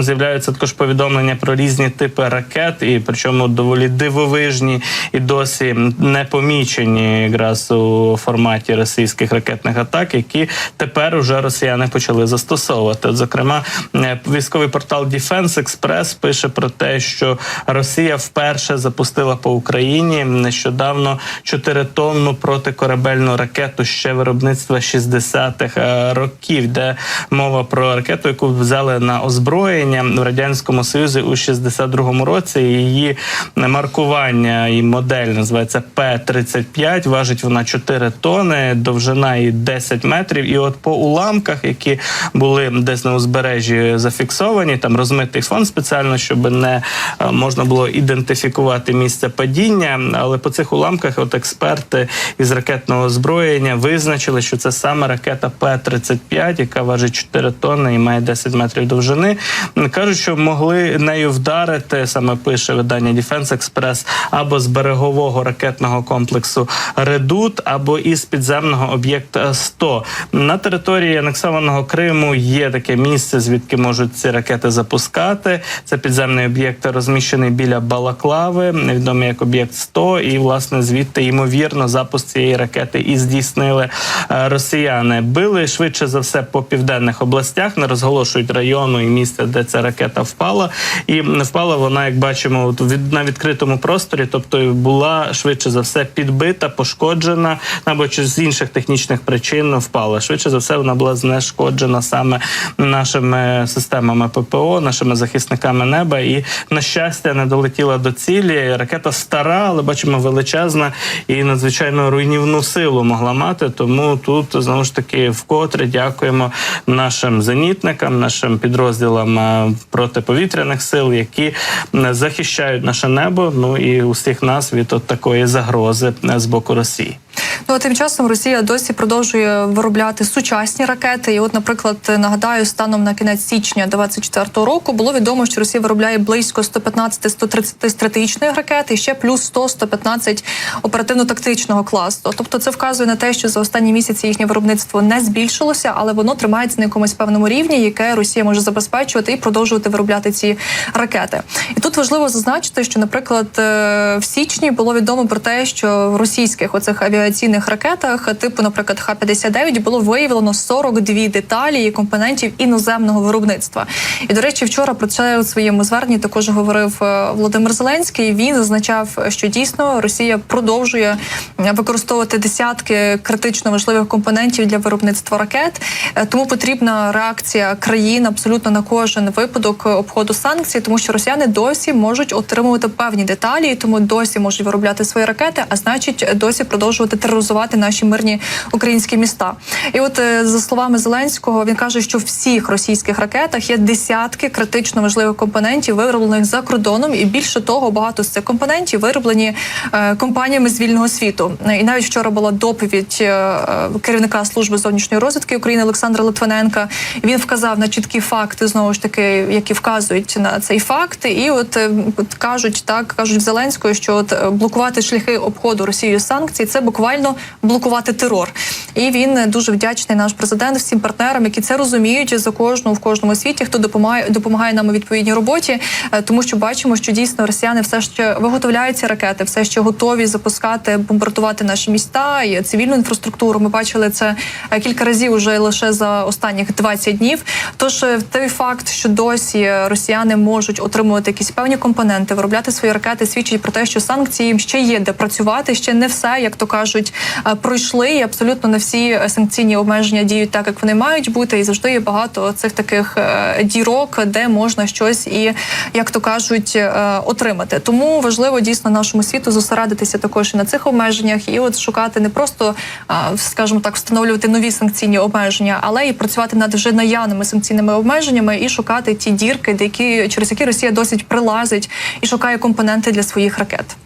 З'являються також повідомлення про різні типи ракет, і причому доволі дивовижні і досі не помічені якраз у форматі російських ракетних атак, які тепер уже росіяни почали застосовувати. От, зокрема, е, військовий портал Defense Express пише про те, що Росія вперше запустила по Україні нещодавно 4-тонну протикорабельну ракету ще виробництва 60-х е, років, де мова про ракету, яку взяли на озброєння в радянському союзі у 62-му році. Її маркування і модель називається П-35, Важить вона 4 тони, довжина і 10 метрів. І от по уламках, які були десь на узбережжі зафіксовані, там розмитий фон спеціально, щоб не е, можна було ідентифікувати місце падіння. Але по цих уламках, от експерти із ракетного озброєння визначили, що це саме ракета П-35, яка важить 4 тонни і має 10 метрів довжини. Кажуть, що могли нею вдарити, саме пише видання Defense Express, або з берегового ракетного комплексу Редут, або із підземного об'єкта 100. На території анексованого Криму є таке місце, звідки можуть ці ракети запускати. Це підземний об'єкт, розміщений біля Балаклави, відомий як об'єкт 100, і власне звідти ймовірно запуск цієї ракети і здійснили е, росіяни. Били швидше за все по південних областях, не розголошують району і місця, де ця ракета впала. І впала вона, як бачимо, від на відкритому просторі, тобто була швидше за все підбита, пошкоджена або з інших технічних причин впала. Швидше за все, вона була знешкоджена саме нашими системами ППО, нашими захисниками неба. І на щастя не долетіла до цілі. Ракета стара, але бачимо величезна і надзвичайно руйнівну силу могла мати. Тому тут знову ж таки вкотре дякуємо нашим зенітникам, нашим підрозділам е, протиповітряних сил, які захищають наше небо. Ну і усіх нас від от такої загрози е, з боку Росії. Ну а тим часом Росія досі продовжує виробляти сучасні ракети. І, от, наприклад, нагадаю, станом на кінець січня 24-го року було відомо, що Росія виробляє близько 115-130 стратегічних ракет і ще плюс 100-115 оперативно-тактичного класу. Тобто, це вказує на те, що за останні місяці їхнє виробництво не збільшилося, але воно тримається на якомусь певному рівні, яке Росія може забезпечувати і продовжувати виробляти ці ракети. І тут важливо зазначити, що, наприклад, е, в січні було відомо про те, що російських оцих авіаційних ракетах, типу, наприклад, Х-59, було виявлено 42 деталі і компонентів іноземного виробництва. І до речі, вчора про це у своєму зверненні також говорив е, Володимир Зеленський. Він зазначав, що дійсно Росія продовжує використовувати десятки критично важливих компонентів для виробництва ракет. Е, Тому потрібна реакція країн абсолютно на кожен випадок обходу санкцій, тому що росіяни досі можуть отримувати певні деталі, тому досі можуть виробляти свої ракети, а значить, досі продовжувати тероризувати наші мирні українські міста. І от е, за словами Зеленського, він каже, що в всіх російських ракетах є десятки критично важливих компонентів, вироблених за кордоном, і більше того, багато з цих компонентів вироблені е, компаніями з вільного світу. І навіть вчора була доповідь е, е, керівника служби зовнішньої розвідки України Олександра Литвиненка. Він вказав на чіткі факти, знову ж таки, які вказують на цей факт. І от, е, от кажуть так, кажуть в Зеленського, що от е, блокувати шляхи обходу Росією санкцій це буквально блокувати терор. І він дуже вдячний наш президент всім партнерам, які це розуміють за кожну в кожному світі, хто допомагає допомагає нам у відповідній роботі, е, тому що бачимо, що дійсно росіяни все ще виготовляють ці ракети, все ще готові запускати, бомбардувати наші міста і цивільну інфраструктуру. Ми бачили це е, кілька разів уже лише за останніх 20 днів. Тож е, той факт, що досі росіяни можуть отримувати якісь певні компоненти, виробляти свої ракети, свідчить про те, що санкції їм ще є де працювати. Ще не все, як то кажуть, пройшли. І абсолютно не всі е, санкційні обмеження діють так, як вони мають бути, і завжди є багато цих таких е, дірок, де можна щось і як то кажуть, е, отримати. Тому важливо дійсно нашому світу зосередитися також і на цих обмеженнях, і от шукати не просто, е, скажімо так, встановлювати нові санкційні обмеження, але і працювати над вже наявними санкційними обмеженнями і шукати ті дірки, де які через які Росія досить прилазить і шукає компоненти для своїх ракет.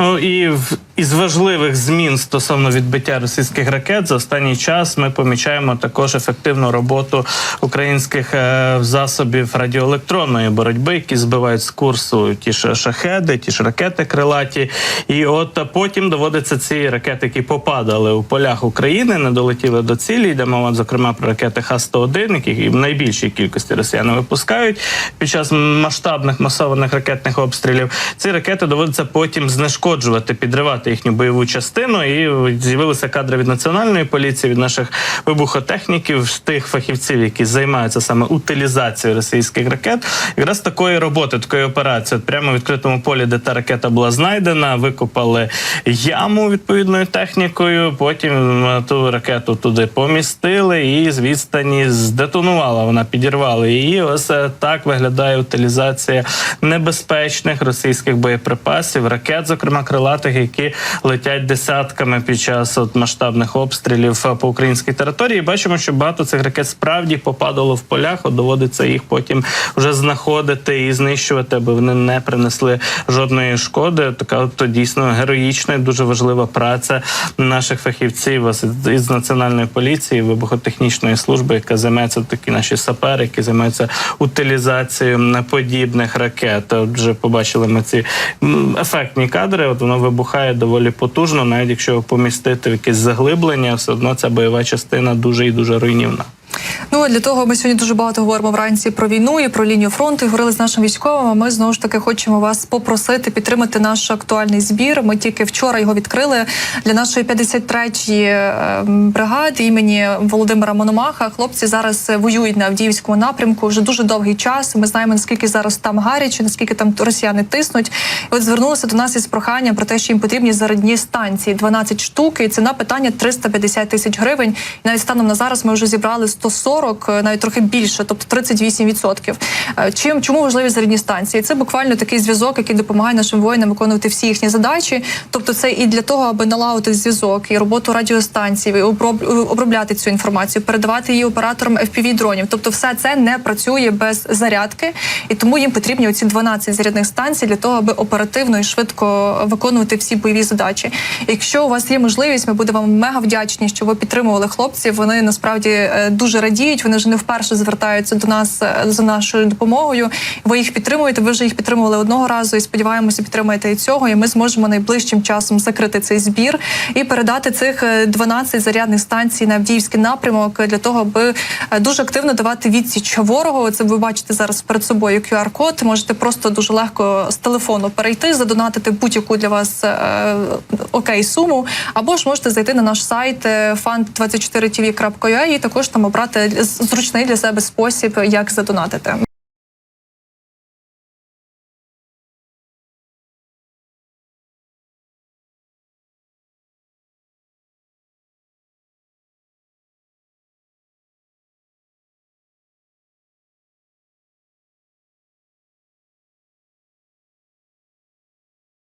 Ну і в із важливих змін стосовно відбиття російських ракет за останній час ми помічаємо також ефективну роботу українських е, засобів радіоелектронної боротьби, які збивають з курсу ті ж шахеди, ті ж ракети крилаті. І от потім доводиться ці ракети, які попадали у полях України, не долетіли до цілі. Йде мова, зокрема, про ракети Х-101, які в найбільшій кількості росіяни випускають під час масштабних масованих ракетних обстрілів. Ці ракети доводиться потім знешкоджувати, підривати їхню бойову частину. І з'явилися кадри від національної поліції, від наших вибухотехніків, тих фахівців, які займаються саме утилізацією російських ракет. Якраз такої роботи, такої операції, от прямо в відкритому полі, де та ракета була знайдена, викопали яму відповідною технікою. Потім ту ракету туди помістили і з відстані здетонувала. Вона підірвала її. Ось е, так виглядає утилізація небезпечних російських боєприпасів, ракет, зокрема крилатих, які летять десятками під час от масштабних обстрілів е, по українській території. Бачимо, що багато цих ракет справді попадало в полях. От доводиться їх потім вже знаходити і знищувати, аби вони не принесли жодної шкоди. Така от дійсно героїчна і дуже важлива праця наших фахівців із національної поліції, вибухотехнічної служби, яка займається такі наші сапери, які займаються утилізацією подібних ракет. От вже побачили ми ці ефектні кадри. От воно вибухає доволі потужно, навіть якщо помістити в якесь заглиблення, все одно ця бойова частина дуже і дуже руйнівна. Ну для того ми сьогодні дуже багато говоримо вранці про війну і про лінію фронту. і Говорили з нашим військовим. Ми знову ж таки хочемо вас попросити підтримати наш актуальний збір. Ми тільки вчора його відкрили для нашої 53-ї е, бригади імені Володимира Мономаха. Хлопці зараз воюють на Авдіївському напрямку вже дуже довгий час. Ми знаємо наскільки зараз там гаряче, наскільки там росіяни тиснуть. І от звернулися до нас із проханням про те, що їм потрібні зарядні станції 12 штук. І ціна питання 350 тисяч гривень. І навіть станом на зараз ми вже зібрали 140, е, навіть трохи більше, тобто 38%. Е, Чим чому важливі зарядні станції? Це буквально такий зв'язок, який допомагає нашим воїнам виконувати всі їхні задачі. Тобто, це і для того, аби налагодити зв'язок, і роботу радіостанцій, і обробляти цю інформацію, передавати її операторам fpv дронів. Тобто, все це не працює без зарядки, і тому їм потрібні оці 12 зарядних станцій для того, аби оперативно і швидко виконувати всі бойові задачі. Якщо у вас є можливість, ми будемо вам мега вдячні, що ви підтримували хлопців. Вони насправді е, дуже радіють. Вони вже не вперше звертаються до нас е, за нашою допомогою. Ви їх підтримуєте. Ви вже їх підтримували одного разу і сподіваємося, підтримаєте і цього. І ми зможемо найближчим часом закрити цей збір і передати цих е, 12 зарядних станцій на Авдіївський напрямок для того, аби е, дуже активно давати відсіч ворогу. Це ви бачите зараз перед собою QR-код. Можете просто дуже легко з телефону перейти, задонатити будь-яку для вас е, окей суму, або ж можете зайти на наш сайт е, fund24tv.ua і також там обрати зручний для себе спосіб, як задонатити.